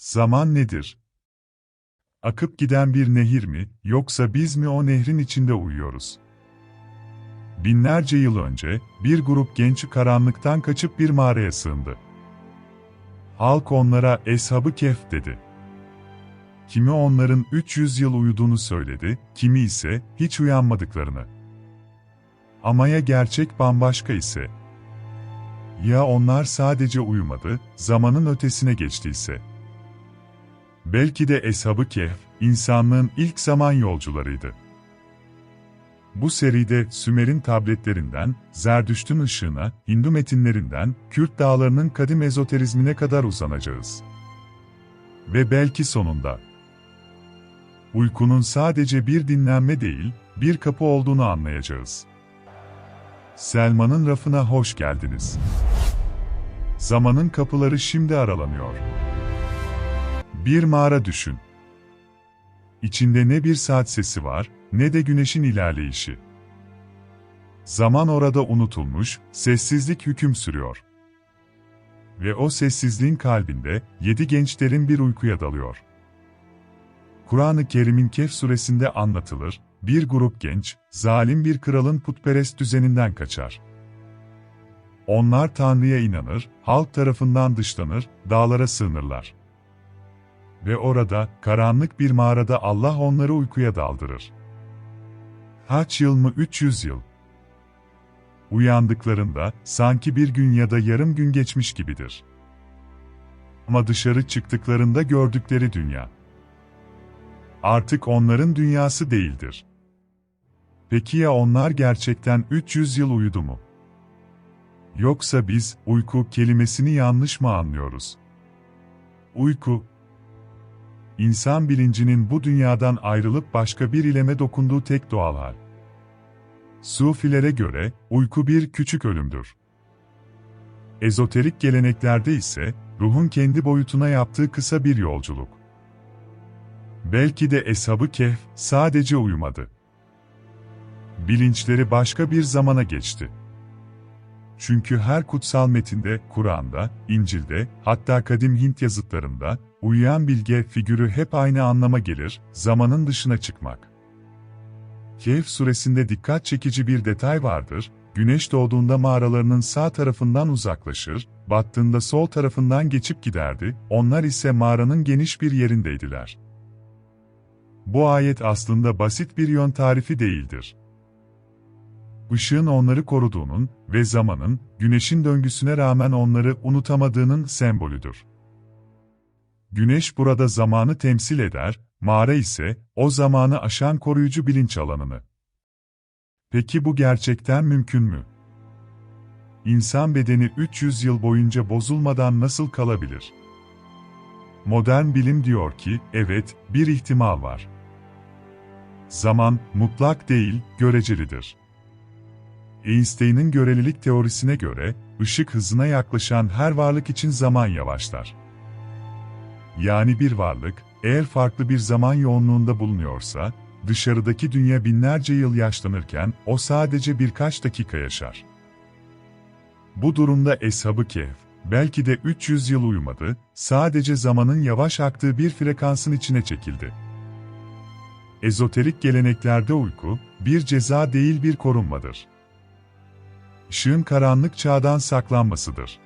Zaman nedir? Akıp giden bir nehir mi, yoksa biz mi o nehrin içinde uyuyoruz? Binlerce yıl önce, bir grup genç karanlıktan kaçıp bir mağaraya sığındı. Halk onlara Eshab-ı Kehf dedi. Kimi onların 300 yıl uyuduğunu söyledi, kimi ise hiç uyanmadıklarını. Ama ya gerçek bambaşka ise? Ya onlar sadece uyumadı, zamanın ötesine geçtiyse? Belki de Eshab-ı Kehf, insanlığın ilk zaman yolcularıydı. Bu seride Sümer'in tabletlerinden, Zerdüşt'ün ışığına, Hindu metinlerinden, Kürt dağlarının kadim ezoterizmine kadar uzanacağız. Ve belki sonunda, uykunun sadece bir dinlenme değil, bir kapı olduğunu anlayacağız. Selman'ın rafına hoş geldiniz. Zamanın kapıları şimdi aralanıyor. Bir mağara düşün. İçinde ne bir saat sesi var, ne de güneşin ilerleyişi. Zaman orada unutulmuş, sessizlik hüküm sürüyor. Ve o sessizliğin kalbinde, yedi gençlerin bir uykuya dalıyor. Kur'an-ı Kerim'in Kehf suresinde anlatılır, bir grup genç, zalim bir kralın putperest düzeninden kaçar. Onlar Tanrı'ya inanır, halk tarafından dışlanır, dağlara sığınırlar. Ve orada, karanlık bir mağarada Allah onları uykuya daldırır. Kaç yıl mı 300 yıl? Uyandıklarında, sanki bir gün ya da yarım gün geçmiş gibidir. Ama dışarı çıktıklarında gördükleri dünya. Artık onların dünyası değildir. Peki ya onlar gerçekten 300 yıl uyudu mu? Yoksa biz, uyku kelimesini yanlış mı anlıyoruz? Uyku, insan bilincinin bu dünyadan ayrılıp başka bir ileme dokunduğu tek doğal hal. Sufilere göre, uyku bir küçük ölümdür. Ezoterik geleneklerde ise, ruhun kendi boyutuna yaptığı kısa bir yolculuk. Belki de Eshab-ı Kehf sadece uyumadı. Bilinçleri başka bir zamana geçti. Çünkü her kutsal metinde, Kur'an'da, İncil'de, hatta kadim Hint yazıtlarında, uyuyan bilge figürü hep aynı anlama gelir, zamanın dışına çıkmak. Kehf suresinde dikkat çekici bir detay vardır, güneş doğduğunda mağaralarının sağ tarafından uzaklaşır, battığında sol tarafından geçip giderdi, onlar ise mağaranın geniş bir yerindeydiler. Bu ayet aslında basit bir yön tarifi değildir ışığın onları koruduğunun ve zamanın, güneşin döngüsüne rağmen onları unutamadığının sembolüdür. Güneş burada zamanı temsil eder, mağara ise, o zamanı aşan koruyucu bilinç alanını. Peki bu gerçekten mümkün mü? İnsan bedeni 300 yıl boyunca bozulmadan nasıl kalabilir? Modern bilim diyor ki, evet, bir ihtimal var. Zaman, mutlak değil, görecelidir. Einstein'ın görelilik teorisine göre, ışık hızına yaklaşan her varlık için zaman yavaşlar. Yani bir varlık, eğer farklı bir zaman yoğunluğunda bulunuyorsa, dışarıdaki dünya binlerce yıl yaşlanırken, o sadece birkaç dakika yaşar. Bu durumda Eshab-ı Kehf, belki de 300 yıl uyumadı, sadece zamanın yavaş aktığı bir frekansın içine çekildi. Ezoterik geleneklerde uyku, bir ceza değil bir korunmadır ışığın karanlık çağdan saklanmasıdır.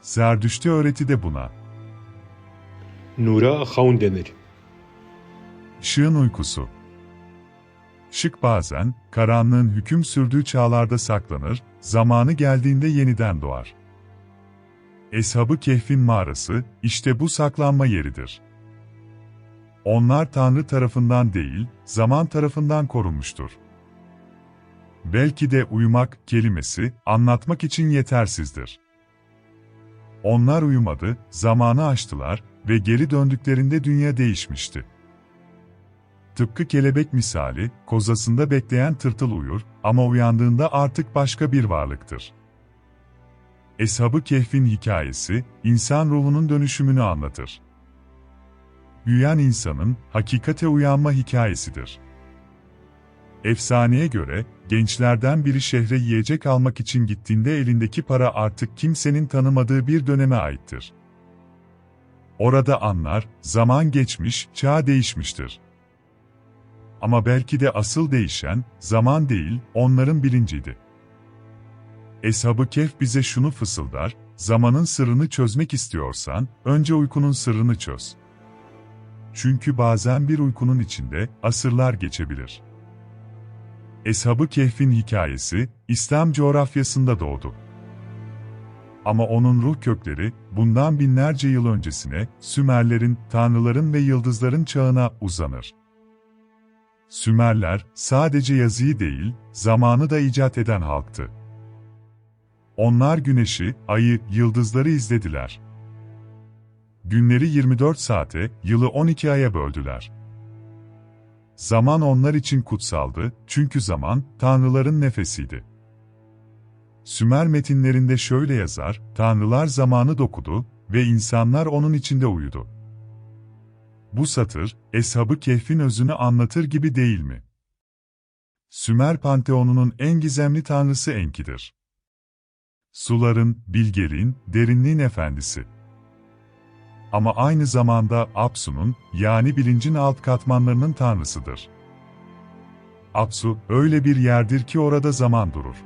Zerdüştü öğreti de buna. Nura havun denir. Işığın uykusu. Işık bazen, karanlığın hüküm sürdüğü çağlarda saklanır, zamanı geldiğinde yeniden doğar. Eshab-ı Kehf'in mağarası, işte bu saklanma yeridir. Onlar Tanrı tarafından değil, zaman tarafından korunmuştur. Belki de uyumak kelimesi anlatmak için yetersizdir. Onlar uyumadı, zamanı aştılar ve geri döndüklerinde dünya değişmişti. Tıpkı kelebek misali, kozasında bekleyen tırtıl uyur ama uyandığında artık başka bir varlıktır. Eshab-ı Kehf'in hikayesi, insan ruhunun dönüşümünü anlatır. Büyüyen insanın, hakikate uyanma hikayesidir. Efsaneye göre, gençlerden biri şehre yiyecek almak için gittiğinde elindeki para artık kimsenin tanımadığı bir döneme aittir. Orada anlar, zaman geçmiş, çağ değişmiştir. Ama belki de asıl değişen, zaman değil, onların bilinciydi. Eshab-ı Kehf bize şunu fısıldar, zamanın sırrını çözmek istiyorsan, önce uykunun sırrını çöz. Çünkü bazen bir uykunun içinde, asırlar geçebilir. Eshab-ı Kehf'in hikayesi, İslam coğrafyasında doğdu. Ama onun ruh kökleri, bundan binlerce yıl öncesine, Sümerlerin, tanrıların ve yıldızların çağına uzanır. Sümerler, sadece yazıyı değil, zamanı da icat eden halktı. Onlar güneşi, ayı, yıldızları izlediler. Günleri 24 saate, yılı 12 aya böldüler. Zaman onlar için kutsaldı, çünkü zaman, tanrıların nefesiydi. Sümer metinlerinde şöyle yazar, tanrılar zamanı dokudu ve insanlar onun içinde uyudu. Bu satır, Eshab-ı Kehf'in özünü anlatır gibi değil mi? Sümer panteonunun en gizemli tanrısı Enki'dir. Suların, bilgeliğin, derinliğin efendisi. Ama aynı zamanda Apsu'nun, yani bilincin alt katmanlarının tanrısıdır. Apsu, öyle bir yerdir ki orada zaman durur.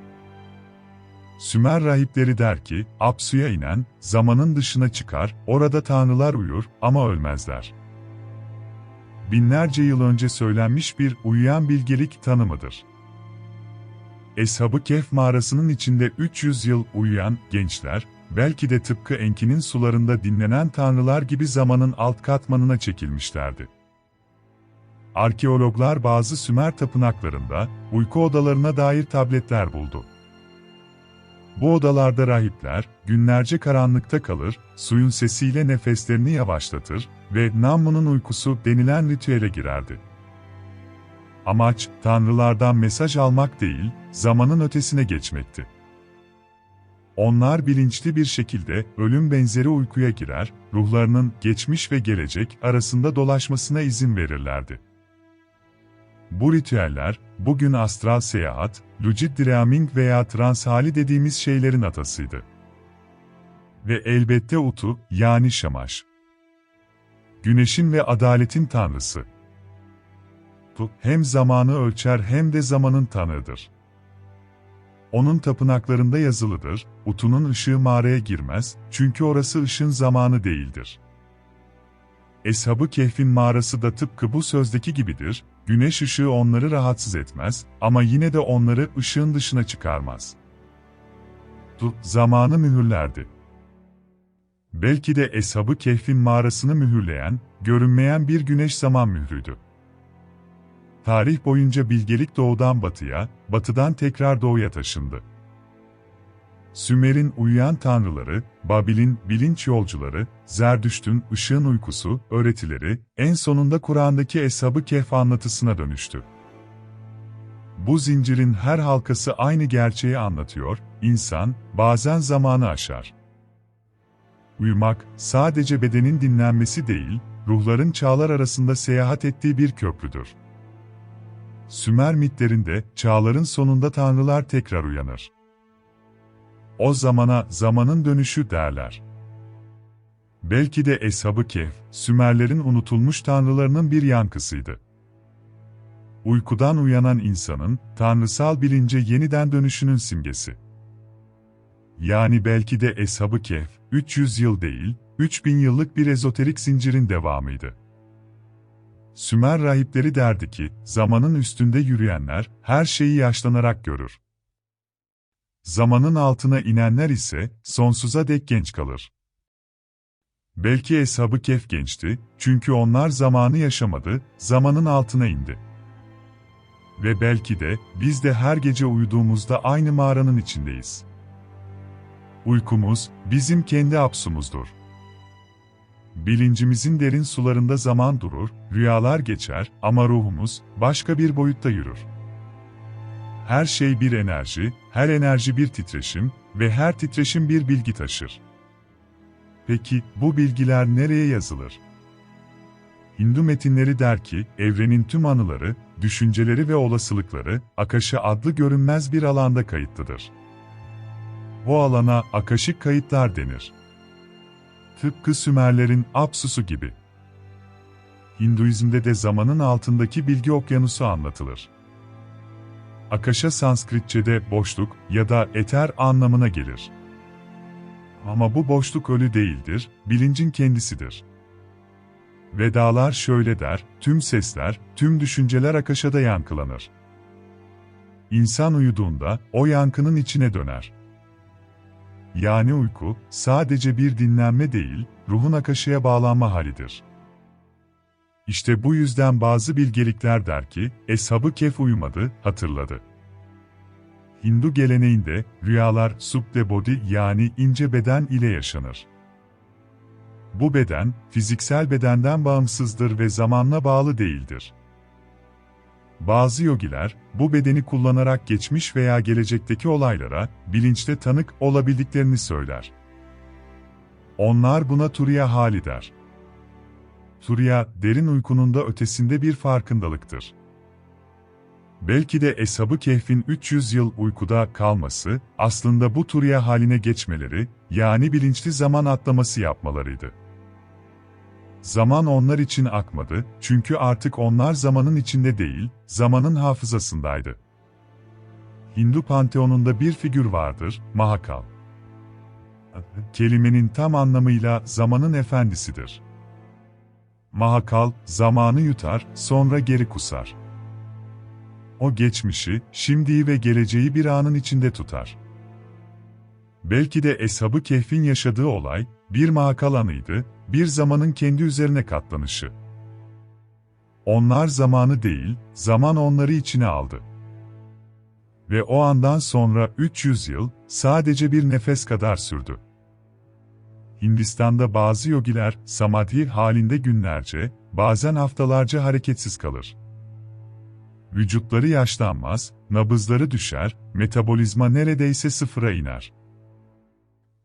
Sümer rahipleri der ki, Apsu'ya inen, zamanın dışına çıkar, orada tanrılar uyur ama ölmezler. Binlerce yıl önce söylenmiş bir uyuyan bilgelik tanımıdır. Eshab-ı Kehf mağarasının içinde 300 yıl uyuyan gençler, belki de tıpkı Enki'nin sularında dinlenen tanrılar gibi zamanın alt katmanına çekilmişlerdi. Arkeologlar bazı Sümer tapınaklarında uyku odalarına dair tabletler buldu. Bu odalarda rahipler, günlerce karanlıkta kalır, suyun sesiyle nefeslerini yavaşlatır ve Nammu'nun uykusu denilen ritüele girerdi. Amaç, tanrılardan mesaj almak değil, zamanın ötesine geçmekti. Onlar bilinçli bir şekilde ölüm benzeri uykuya girer, ruhlarının geçmiş ve gelecek arasında dolaşmasına izin verirlerdi. Bu ritüeller, bugün astral seyahat, lucid dreaming veya trans hali dediğimiz şeylerin atasıydı. Ve elbette Utu, yani Şamaş. Güneşin ve adaletin tanrısı. Bu, hem zamanı ölçer hem de zamanın tanrıdır. Onun tapınaklarında yazılıdır, Utu'nun ışığı mağaraya girmez, çünkü orası ışın zamanı değildir. Eshab-ı Kehf'in mağarası da tıpkı bu sözdeki gibidir, güneş ışığı onları rahatsız etmez ama yine de onları ışığın dışına çıkarmaz. Tu, zamanı mühürlerdi. Belki de Eshab-ı Kehf'in mağarasını mühürleyen, görünmeyen bir güneş zaman mührüydü. Tarih boyunca bilgelik doğudan batıya, batıdan tekrar doğuya taşındı. Sümer'in uyuyan tanrıları, Babil'in bilinç yolcuları, Zerdüşt'ün ışığın uykusu, öğretileri, en sonunda Kur'an'daki Eshab-ı Kehf anlatısına dönüştü. Bu zincirin her halkası aynı gerçeği anlatıyor, insan, bazen zamanı aşar. Uyumak, sadece bedenin dinlenmesi değil, ruhların çağlar arasında seyahat ettiği bir köprüdür. Sümer mitlerinde, çağların sonunda tanrılar tekrar uyanır. O zamana zamanın dönüşü derler. Belki de Eshab-ı Kehf, Sümerlerin unutulmuş tanrılarının bir yankısıydı. Uykudan uyanan insanın, tanrısal bilince yeniden dönüşünün simgesi. Yani belki de Eshab-ı Kehf, 300 yıl değil, 3000 yıllık bir ezoterik zincirin devamıydı. Sümer rahipleri derdi ki, zamanın üstünde yürüyenler, her şeyi yaşlanarak görür. Zamanın altına inenler ise, sonsuza dek genç kalır. Belki Eshab-ı Kehf gençti, çünkü onlar zamanı yaşamadı, zamanın altına indi. Ve belki de, biz de her gece uyuduğumuzda aynı mağaranın içindeyiz. Uykumuz, bizim kendi apsumuzdur. Bilincimizin derin sularında zaman durur, rüyalar geçer ama ruhumuz, başka bir boyutta yürür. Her şey bir enerji, her enerji bir titreşim ve her titreşim bir bilgi taşır. Peki, bu bilgiler nereye yazılır? Hindu metinleri der ki, evrenin tüm anıları, düşünceleri ve olasılıkları, Akaşa adlı görünmez bir alanda kayıtlıdır. Bu alana akaşik kayıtlar denir. Tıpkı Sümerlerin Apsus'u gibi. Hinduizm'de de zamanın altındaki bilgi okyanusu anlatılır. Akasha Sanskritçe'de boşluk ya da eter anlamına gelir. Ama bu boşluk ölü değildir, bilincin kendisidir. Vedalar şöyle der, tüm sesler, tüm düşünceler Akasha'da yankılanır. İnsan uyuduğunda, o yankının içine döner. Yani uyku, sadece bir dinlenme değil, ruhun Akasha'ya bağlanma halidir. İşte bu yüzden bazı bilgelikler der ki, Eshab-ı Kef uyumadı, hatırladı. Hindu geleneğinde, rüyalar subde body yani ince beden ile yaşanır. Bu beden, fiziksel bedenden bağımsızdır ve zamanla bağlı değildir. Bazı yogiler, bu bedeni kullanarak geçmiş veya gelecekteki olaylara, bilinçte tanık olabildiklerini söyler. Onlar buna turiya hali der. Turiya, derin uykunun da ötesinde bir farkındalıktır. Belki de Eshab-ı Kehf'in 300 yıl uykuda kalması, aslında bu turiya haline geçmeleri, yani bilinçli zaman atlaması yapmalarıydı. Zaman onlar için akmadı, çünkü artık onlar zamanın içinde değil, zamanın hafızasındaydı. Hindu panteonunda bir figür vardır, Mahakal. Kelimenin tam anlamıyla zamanın efendisidir. Mahakal, zamanı yutar, sonra geri kusar. O geçmişi, şimdiyi ve geleceği bir anın içinde tutar. Belki de Eshab-ı Kehf'in yaşadığı olay, bir mahakal anıydı, bir zamanın kendi üzerine katlanışı. Onlar zamanı değil, zaman onları içine aldı. Ve o andan sonra 300 yıl, sadece bir nefes kadar sürdü. Hindistan'da bazı yogiler, samadhi halinde günlerce, bazen haftalarca hareketsiz kalır. Vücutları yaşlanmaz, nabızları düşer, metabolizma neredeyse sıfıra iner.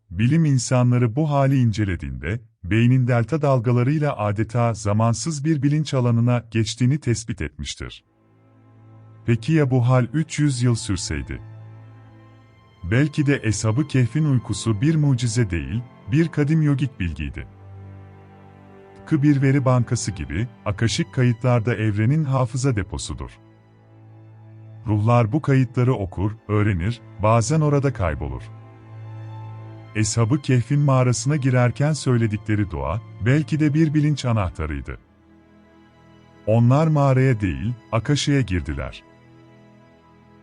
Bilim insanları bu hali incelediğinde, beynin delta dalgalarıyla adeta zamansız bir bilinç alanına geçtiğini tespit etmiştir. Peki ya bu hal 300 yıl sürseydi? Belki de Eshab-ı Kehf'in uykusu bir mucize değil, bir kadim yogik bilgiydi. Tıpkı bir veri bankası gibi, akaşik kayıtlarda evrenin hafıza deposudur. Ruhlar bu kayıtları okur, öğrenir, bazen orada kaybolur. Eshab-ı Kehf'in mağarasına girerken söyledikleri dua, belki de bir bilinç anahtarıydı. Onlar mağaraya değil, Akaşa'ya girdiler.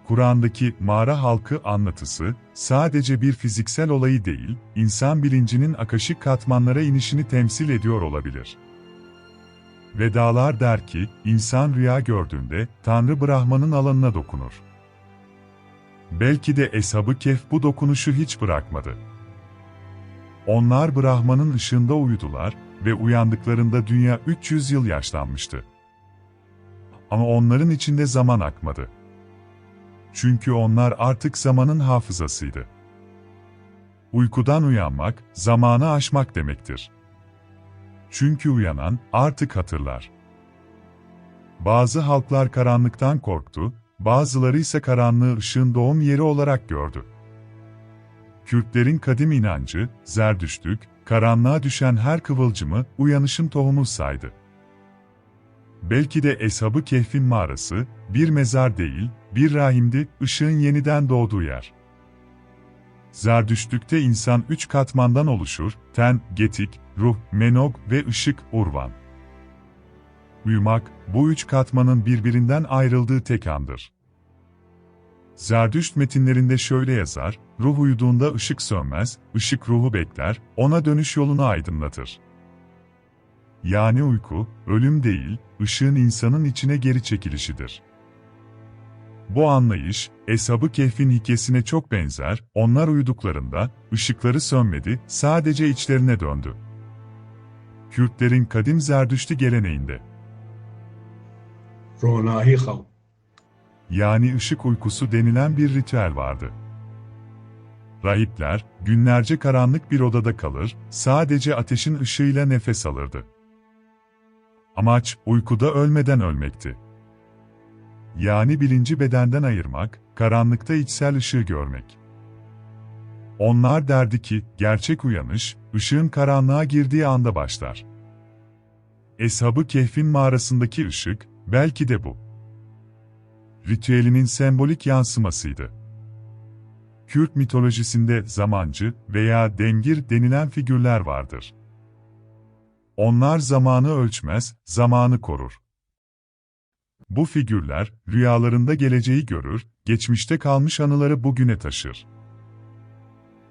Kur'an'daki mağara halkı anlatısı, sadece bir fiziksel olayı değil, insan bilincinin akaşik katmanlara inişini temsil ediyor olabilir. Vedalar der ki, insan rüya gördüğünde, Tanrı Brahman'ın alanına dokunur. Belki de Eshab-ı Kehf bu dokunuşu hiç bırakmadı. Onlar Brahman'ın ışığında uyudular ve uyandıklarında dünya 300 yıl yaşlanmıştı. Ama onların içinde zaman akmadı. Çünkü onlar artık zamanın hafızasıydı. Uykudan uyanmak, zamanı aşmak demektir. Çünkü uyanan, artık hatırlar. Bazı halklar karanlıktan korktu, bazıları ise karanlığı ışığın doğum yeri olarak gördü. Kürtlerin kadim inancı, zerdüştlük, karanlığa düşen her kıvılcımı uyanışın tohumu saydı. Belki de Eshab-ı Kehf'in mağarası, bir mezar değil, bir rahimdi, ışığın yeniden doğduğu yer. Zerdüştlükte insan üç katmandan oluşur, ten, getik, ruh, menog ve ışık, urvan. Uyumak, bu üç katmanın birbirinden ayrıldığı tek andır. Zerdüşt metinlerinde şöyle yazar, ruh uyuduğunda ışık sönmez, ışık ruhu bekler, ona dönüş yolunu aydınlatır. Yani uyku, ölüm değil, ışığın insanın içine geri çekilişidir. Bu anlayış, Eshab-ı Kehf'in hikayesine çok benzer, onlar uyuduklarında, ışıkları sönmedi, sadece içlerine döndü. Kürtlerin kadim Zerdüştü geleneğinde. Hav. Yani ışık uykusu denilen bir ritüel vardı. Rahipler, günlerce karanlık bir odada kalır, sadece ateşin ışığıyla nefes alırdı. Amaç, uykuda ölmeden ölmekti. Yani bilinci bedenden ayırmak, karanlıkta içsel ışığı görmek. Onlar derdi ki, gerçek uyanış, ışığın karanlığa girdiği anda başlar. Eshab-ı Kehf'in mağarasındaki ışık, belki de bu. Ritüelinin sembolik yansımasıydı. Kürt mitolojisinde zamancı veya dengir denilen figürler vardır. Onlar zamanı ölçmez, zamanı korur. Bu figürler, rüyalarında geleceği görür, geçmişte kalmış anıları bugüne taşır.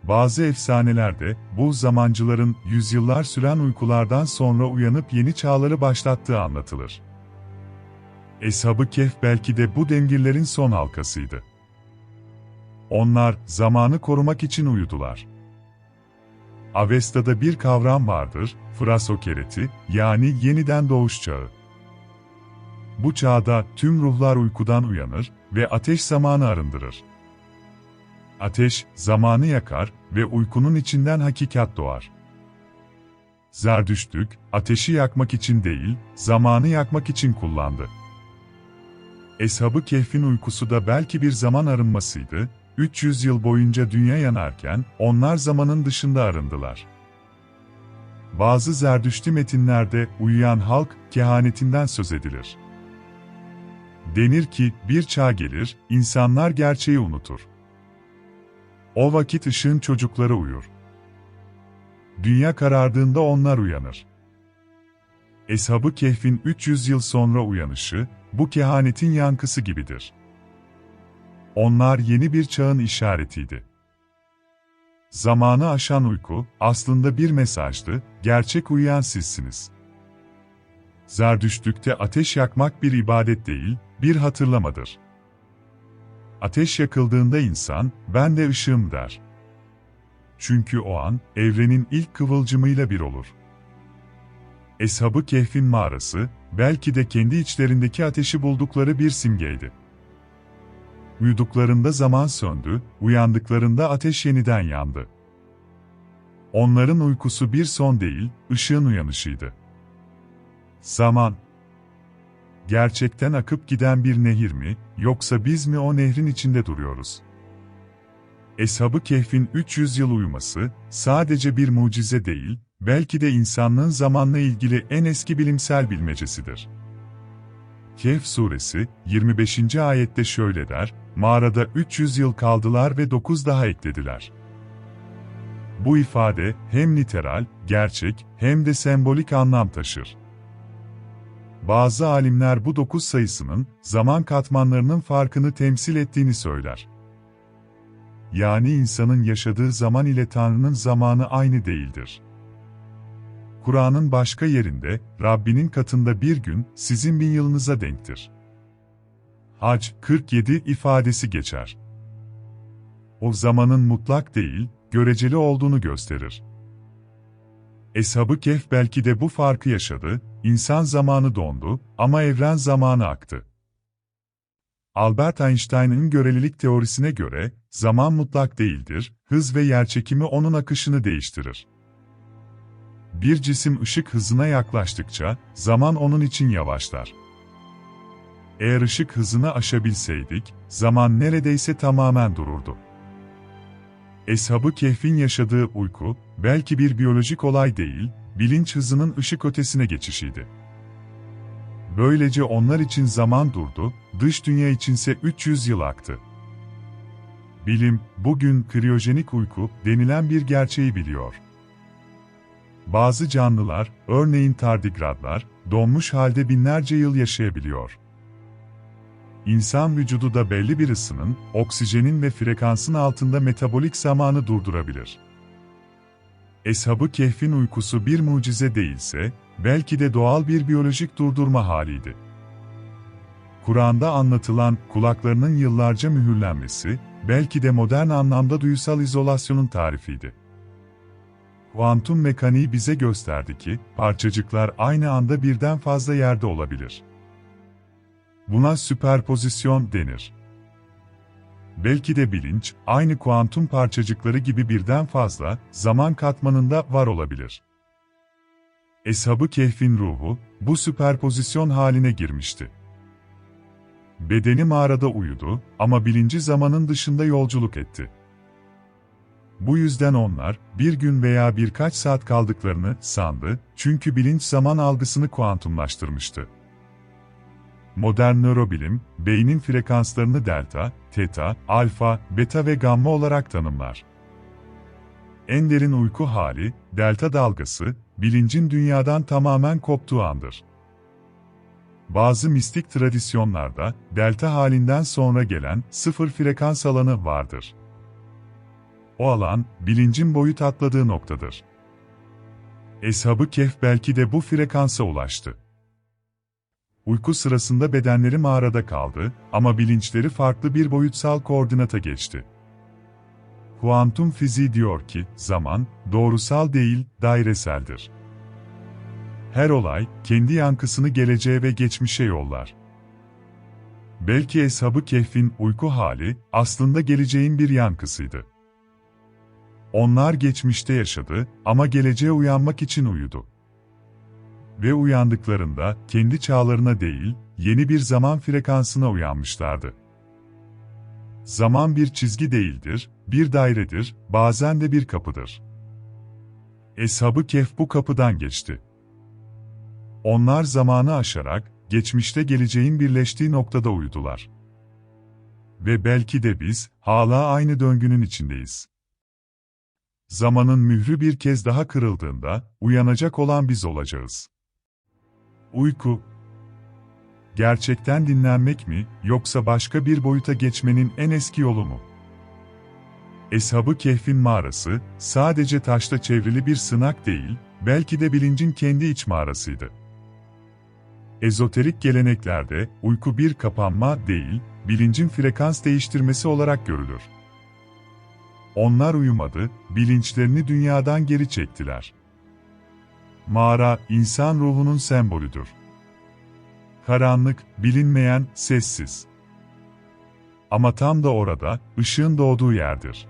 Bazı efsanelerde, bu zamancıların yüzyıllar süren uykulardan sonra uyanıp yeni çağları başlattığı anlatılır. Eshab-ı Kehf belki de bu dengirlerin son halkasıydı. Onlar, zamanı korumak için uyudular. Avesta'da bir kavram vardır, frasokereti, yani yeniden doğuş çağı. Bu çağda tüm ruhlar uykudan uyanır ve ateş zamanı arındırır. Ateş, zamanı yakar ve uykunun içinden hakikat doğar. Zerdüştlük, ateşi yakmak için değil, zamanı yakmak için kullandı. Eshab-ı Kehf'in uykusu da belki bir zaman arınmasıydı, 300 yıl boyunca dünya yanarken, onlar zamanın dışında arındılar. Bazı Zerdüştü metinlerde uyuyan halk kehanetinden söz edilir. Denir ki, bir çağ gelir, insanlar gerçeği unutur. O vakit ışığın çocukları uyur. Dünya karardığında onlar uyanır. Eshab-ı Kehf'in 300 yıl sonra uyanışı, bu kehanetin yankısı gibidir. Onlar yeni bir çağın işaretiydi. Zamanı aşan uyku, aslında bir mesajdı, gerçek uyuyan sizsiniz. Zerdüştlükte ateş yakmak bir ibadet değil, bir hatırlamadır. Ateş yakıldığında insan, ben de ışığım der. Çünkü o an, evrenin ilk kıvılcımıyla bir olur. Eshab-ı Kehf'in mağarası, belki de kendi içlerindeki ateşi buldukları bir simgeydi. Uyuduklarında zaman söndü, uyandıklarında ateş yeniden yandı. Onların uykusu bir son değil, ışığın uyanışıydı. Zaman Gerçekten akıp giden bir nehir mi, yoksa biz mi o nehrin içinde duruyoruz? Eshab-ı Kehf'in 300 yıl uyuması, sadece bir mucize değil, belki de insanlığın zamanla ilgili en eski bilimsel bilmecesidir. Kehf suresi, 25. ayette şöyle der, mağarada 300 yıl kaldılar ve 9 daha eklediler. Bu ifade, hem literal, gerçek, hem de sembolik anlam taşır. Bazı alimler bu 9 sayısının, zaman katmanlarının farkını temsil ettiğini söyler. Yani insanın yaşadığı zaman ile Tanrı'nın zamanı aynı değildir. Kur'an'ın başka yerinde, Rabbinin katında bir gün, sizin bin yılınıza denktir. Hac 47 ifadesi geçer. O zamanın mutlak değil, göreceli olduğunu gösterir. Eshab-ı Kehf belki de bu farkı yaşadı, insan zamanı dondu ama evren zamanı aktı. Albert Einstein'ın görelilik teorisine göre, zaman mutlak değildir, hız ve yerçekimi onun akışını değiştirir. Bir cisim ışık hızına yaklaştıkça, zaman onun için yavaşlar. Eğer ışık hızını aşabilseydik, zaman neredeyse tamamen dururdu. Eshab-ı Kehf'in yaşadığı uyku, belki bir biyolojik olay değil, bilinç hızının ışık ötesine geçişiydi. Böylece onlar için zaman durdu, dış dünya içinse 300 yıl aktı. Bilim, bugün kriyojenik uyku denilen bir gerçeği biliyor. Bazı canlılar, örneğin tardigradlar, donmuş halde binlerce yıl yaşayabiliyor. İnsan vücudu da belli bir ısının, oksijenin ve frekansın altında metabolik zamanı durdurabilir. Eshab-ı Kehf'in uykusu bir mucize değilse, belki de doğal bir biyolojik durdurma haliydi. Kur'an'da anlatılan kulaklarının yıllarca mühürlenmesi, belki de modern anlamda duysal izolasyonun tarifiydi. Kuantum mekaniği bize gösterdi ki, parçacıklar aynı anda birden fazla yerde olabilir. Buna süperpozisyon denir. Belki de bilinç, aynı kuantum parçacıkları gibi birden fazla, zaman katmanında var olabilir. Eshab-ı Kehf'in ruhu, bu süperpozisyon haline girmişti. Bedeni mağarada uyudu ama bilinci zamanın dışında yolculuk etti. Bu yüzden onlar, bir gün veya birkaç saat kaldıklarını sandı, çünkü bilinç zaman algısını kuantumlaştırmıştı. Modern nörobilim, beynin frekanslarını delta, teta, alfa, beta ve gamma olarak tanımlar. En derin uyku hali, delta dalgası, bilincin dünyadan tamamen koptuğu andır. Bazı mistik tradisyonlarda, delta halinden sonra gelen sıfır frekans alanı vardır. O alan, bilincin boyut atladığı noktadır. Eshab-ı Kehf belki de bu frekansa ulaştı. Uyku sırasında bedenleri mağarada kaldı ama bilinçleri farklı bir boyutsal koordinata geçti. Kuantum fiziği diyor ki, zaman, doğrusal değil, daireseldir. Her olay, kendi yankısını geleceğe ve geçmişe yollar. Belki Eshab-ı Kehf'in uyku hali, aslında geleceğin bir yankısıydı. Onlar geçmişte yaşadı ama geleceğe uyanmak için uyudu. Ve uyandıklarında kendi çağlarına değil, yeni bir zaman frekansına uyanmışlardı. Zaman bir çizgi değildir, bir dairedir, bazen de bir kapıdır. Eshab-ı Kehf bu kapıdan geçti. Onlar zamanı aşarak, geçmişte geleceğin birleştiği noktada uyudular. Ve belki de biz, hala aynı döngünün içindeyiz. Zamanın mührü bir kez daha kırıldığında, uyanacak olan biz olacağız. Uyku Gerçekten dinlenmek mi, yoksa başka bir boyuta geçmenin en eski yolu mu? Eshab-ı Kehf'in mağarası, sadece taşla çevrili bir sınak değil, belki de bilincin kendi iç mağarasıydı. Ezoterik geleneklerde, uyku bir kapanma değil, bilincin frekans değiştirmesi olarak görülür. Onlar uyumadı, bilinçlerini dünyadan geri çektiler. Mağara, insan ruhunun sembolüdür. Karanlık, bilinmeyen, sessiz. Ama tam da orada, ışığın doğduğu yerdir.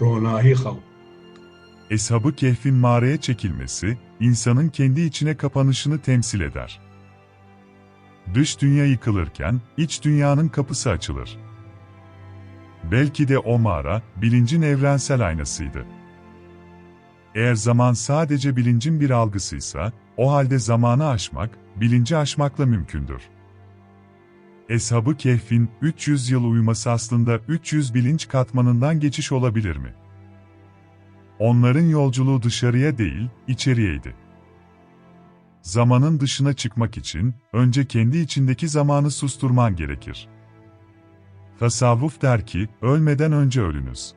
Ronai Hav Eshab-ı Kehf'in mağaraya çekilmesi, insanın kendi içine kapanışını temsil eder. Dış dünya yıkılırken, iç dünyanın kapısı açılır. Belki de o mağara, bilincin evrensel aynasıydı. Eğer zaman sadece bilincin bir algısıysa, o halde zamanı aşmak, bilinci aşmakla mümkündür. Eshab-ı Kehf'in 300 yıl uyuması aslında 300 bilinç katmanından geçiş olabilir mi? Onların yolculuğu dışarıya değil, içeriyeydi. Zamanın dışına çıkmak için, önce kendi içindeki zamanı susturman gerekir. Tasavvuf der ki, ölmeden önce ölünüz.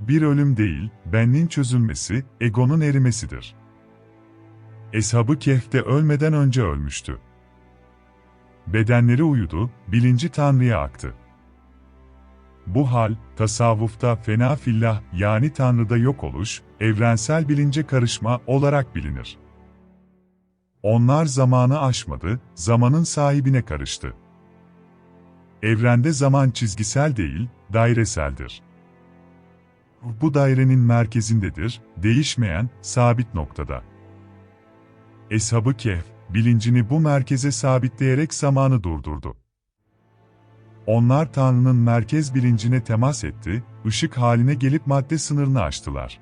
Bir ölüm değil, benliğin çözülmesi, egonun erimesidir. Eshab-ı Kehf de ölmeden önce ölmüştü. Bedenleri uyudu, bilinci Tanrı'ya aktı. Bu hal, tasavvufta fena fillah yani Tanrı'da yok oluş, evrensel bilince karışma olarak bilinir. Onlar zamanı aşmadı, zamanın sahibine karıştı. Evrende zaman çizgisel değil, daireseldir. Bu dairenin merkezindedir, değişmeyen, sabit noktada. Eshab-ı Kehf, bilincini bu merkeze sabitleyerek zamanı durdurdu. Onlar Tanrı'nın merkez bilincine temas etti, ışık haline gelip madde sınırını aştılar.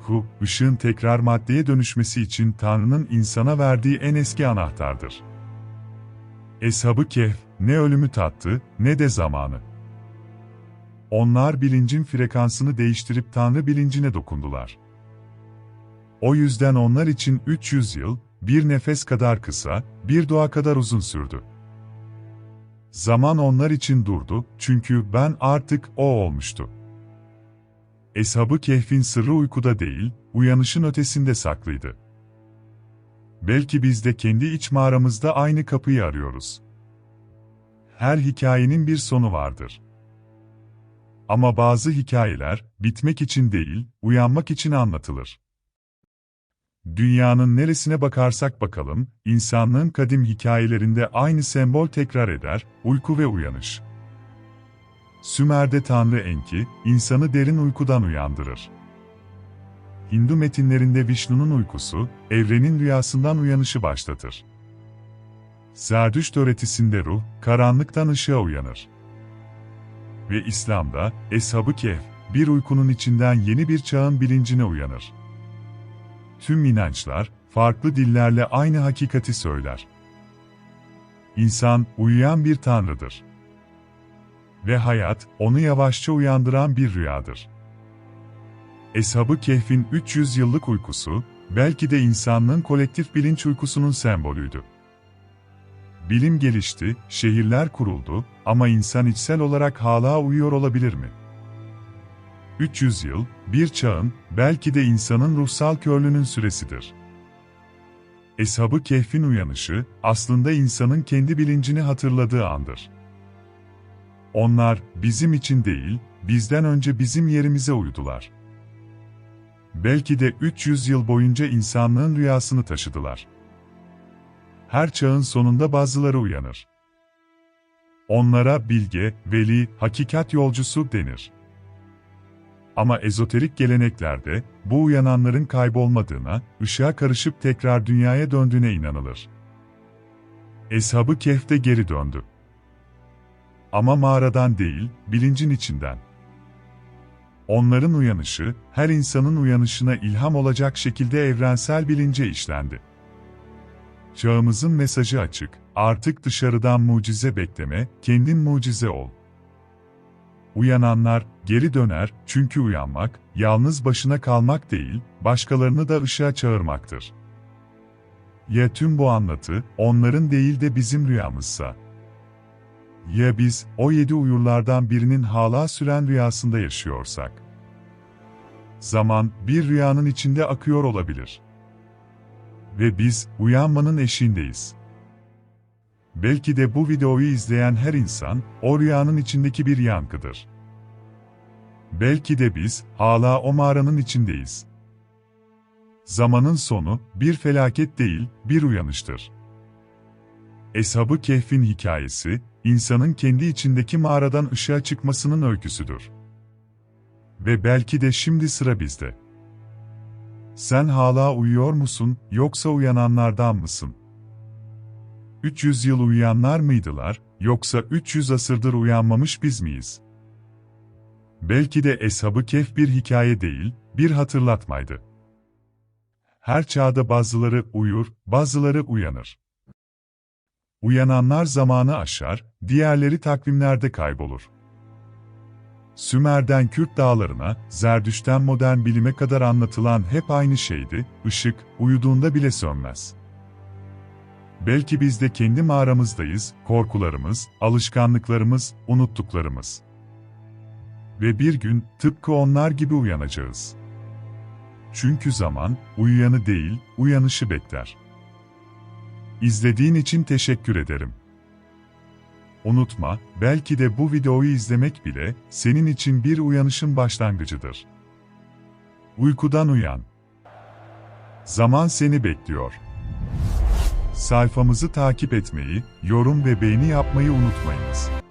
Hu, ışığın tekrar maddeye dönüşmesi için Tanrı'nın insana verdiği en eski anahtardır. Eshab-ı Kehf, ne ölümü tattı, ne de zamanı. Onlar bilincin frekansını değiştirip Tanrı bilincine dokundular. O yüzden onlar için 300 yıl, bir nefes kadar kısa, bir dua kadar uzun sürdü. Zaman onlar için durdu, çünkü ben artık o olmuştu. Eshab-ı Kehf'in sırrı uykuda değil, uyanışın ötesinde saklıydı. Belki biz de kendi iç mağaramızda aynı kapıyı arıyoruz. Her hikayenin bir sonu vardır. Ama bazı hikayeler, bitmek için değil, uyanmak için anlatılır. Dünyanın neresine bakarsak bakalım, insanlığın kadim hikayelerinde aynı sembol tekrar eder, uyku ve uyanış. Sümer'de Tanrı Enki, insanı derin uykudan uyandırır. Hindu metinlerinde Vishnu'nun uykusu, evrenin rüyasından uyanışı başlatır. Zerdüşt öğretisinde ruh, karanlıktan ışığa uyanır. ve İslam'da Eshab-ı Kehf, bir uykunun içinden yeni bir çağın bilincine uyanır. Tüm inançlar, farklı dillerle aynı hakikati söyler. İnsan, uyuyan bir tanrıdır. Ve hayat, onu yavaşça uyandıran bir rüyadır. Eshab-ı Kehf'in 300 yıllık uykusu, belki de insanlığın kolektif bilinç uykusunun sembolüydü. Bilim gelişti, şehirler kuruldu ama insan içsel olarak hala uyuyor olabilir mi? 300 yıl, bir çağın, belki de insanın ruhsal körlüğünün süresidir. Eshab-ı Kehf'in uyanışı, aslında insanın kendi bilincini hatırladığı andır. Onlar, bizim için değil, bizden önce bizim yerimize uyudular. Belki de 300 yıl boyunca insanlığın rüyasını taşıdılar. Her çağın sonunda bazıları uyanır. Onlara bilge, veli, hakikat yolcusu denir. Ama ezoterik geleneklerde bu uyananların kaybolmadığına, ışığa karışıp tekrar dünyaya döndüğüne inanılır. Eshab-ı Kehf de geri döndü. Ama mağaradan değil, bilincin içinden. Onların uyanışı, her insanın uyanışına ilham olacak şekilde evrensel bilince işlendi. Çağımızın mesajı açık, artık dışarıdan mucize bekleme, kendin mucize ol. Uyananlar, geri döner, çünkü uyanmak, yalnız başına kalmak değil, başkalarını da ışığa çağırmaktır. Ya tüm bu anlatı, onların değil de bizim rüyamızsa? Ya biz, o yedi uyurlardan birinin hala süren rüyasında yaşıyorsak? Zaman, bir rüyanın içinde akıyor olabilir. Ve biz, uyanmanın eşiğindeyiz. Belki de bu videoyu izleyen her insan, o rüyanın içindeki bir yankıdır. Belki de biz, hala o mağaranın içindeyiz. Zamanın sonu, bir felaket değil, bir uyanıştır. Eshab-ı Kehf'in hikayesi, insanın kendi içindeki mağaradan ışığa çıkmasının öyküsüdür. Ve belki de şimdi sıra bizde. Sen hala uyuyor musun, yoksa uyananlardan mısın? 300 yıl uyuyanlar mıydılar, yoksa 300 asırdır uyanmamış biz miyiz? Belki de Eshab-ı Kehf bir hikaye değil, bir hatırlatmaydı. Her çağda bazıları uyur, bazıları uyanır. Uyananlar zamanı aşar, diğerleri takvimlerde kaybolur. Sümer'den Kürt dağlarına, Zerdüş'ten modern bilime kadar anlatılan hep aynı şeydi, ışık, uyuduğunda bile sönmez. Belki biz de kendi mağaramızdayız, korkularımız, alışkanlıklarımız, unuttuklarımız. Ve bir gün, tıpkı onlar gibi uyanacağız. Çünkü zaman, uyuyanı değil, uyanışı bekler. İzlediğin için teşekkür ederim. Unutma, belki de bu videoyu izlemek bile senin için bir uyanışın başlangıcıdır. Uykudan uyan. Zaman seni bekliyor. Sayfamızı takip etmeyi, yorum ve beğeni yapmayı unutmayınız.